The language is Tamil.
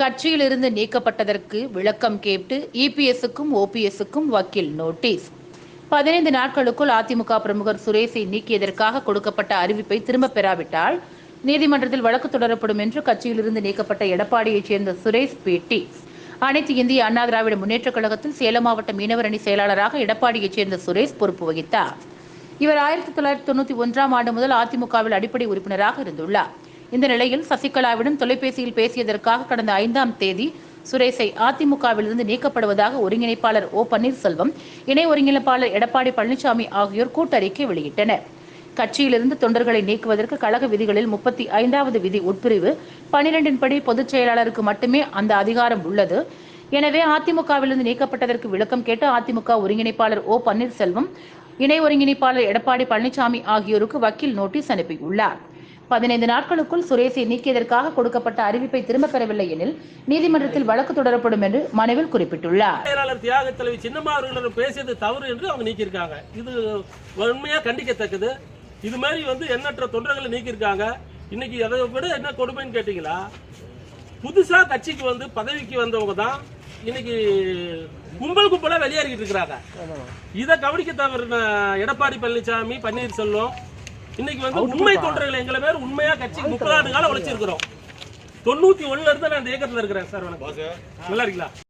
கட்சியிலிருந்து நீக்கப்பட்டதற்கு விளக்கம் கேட்டு இபிஎஸ்க்கும் ஓபிஎஸ்க்கும் வக்கீல் நோட்டீஸ். பதினைந்து நாட்களுக்குள் அதிமுக பிரமுகர் சுரேஷை நீக்கியதற்காக கொடுக்கப்பட்ட அறிவிப்பை திரும்பப் பெறாவிட்டால் நீதிமன்றத்தில் வழக்கு தொடரப்படும் என்று கட்சியிலிருந்து நீக்கப்பட்ட எடப்பாடியைச் சேர்ந்த சுரேஷ் பேட்டி. அனைத்து இந்திய அண்ணா திராவிட முன்னேற்றக் கழகத்தில் சேலம் மாவட்ட மீனவர் அணி செயலாளராக எடப்பாடியைச் சேர்ந்த சுரேஷ் பொறுப்பு வகித்தார். இவர் ஆயிரத்தி தொள்ளாயிரத்தி தொண்ணூற்றி ஒன்றாம் ஆண்டு முதல் அதிமுகவில் அடிப்படை உறுப்பினராக இருந்துள்ளார். இந்த நிலையில் சசிகலாவிடம் தொலைபேசியில் பேசியதற்காக கடந்த ஐந்தாம் தேதி சுரேஷை அதிமுகவிலிருந்து நீக்கப்படுவதாக ஒருங்கிணைப்பாளர் ஓ பன்னீர்செல்வம் இணை ஒருங்கிணைப்பாளர் எடப்பாடி பழனிசாமி ஆகியோர் கூட்டறிக்கை வெளியிட்டனர். கட்சியிலிருந்து தொண்டர்களை நீக்குவதற்கு கழக விதிகளில் முப்பத்தி ஐந்தாவது விதி உட்பிரிவு பனிரெண்டின்படி பொதுச் செயலாளருக்கு மட்டுமே அந்த அதிகாரம் உள்ளது. எனவே அதிமுகவிலிருந்து நீக்கப்பட்டதற்கு விளக்கம் கேட்டு அதிமுக ஒருங்கிணைப்பாளர் ஓ பன்னீர்செல்வம் இணை ஒருங்கிணைப்பாளர் எடப்பாடி பழனிசாமி ஆகியோருக்கு வக்கீல் நோட்டீஸ் அனுப்பியுள்ளார். பதினைந்து நாட்களுக்குள் சுரேஷை நீக்கியதற்காக கொடுக்கப்பட்ட அறிவிப்பை திரும்பப் பெறவில்லை எனில் நீதிமன்றத்தில் வழக்கு தொடரப்படும் என்று மனுவில் குறிப்பிட்டுள்ளார். செயலாளர் தியாக தலைவி சின்னம்மா அவர்களிடம் பேசியது தவறு என்று அவங்க நீக்கியிருக்காங்க. இது உண்மையா கண்டிக்கத்தக்கது. இது மாதிரி வந்து எண்ணற்ற தொண்டர்களை நீக்கியிருக்காங்க. இன்னைக்கு அதை விட என்ன கொடுமைன்னு கேட்டீங்களா? புதுசா கட்சிக்கு வந்து பதவிக்கு வந்தவங்க தான் இன்னைக்கு கும்பல் கும்பலா வெளியேறிக்கிட்டு இருக்கிறாங்க. இதை கவனிக்க தவறு எடப்பாடி பழனிசாமி பன்னீர்செல்வம் இன்னைக்கு வந்து உண்மை தொண்டர்கள் எங்களை பேர் உண்மையா கட்சி முப்பது ஆண்டு காலம் உழைச்சிருக்கிறோம். தொண்ணூத்தி ஒண்ணுல இருந்து நான் இந்த இயக்கத்துல இருக்கிறேன் சார் வணக்கம். நல்லா இருக்கீங்களா?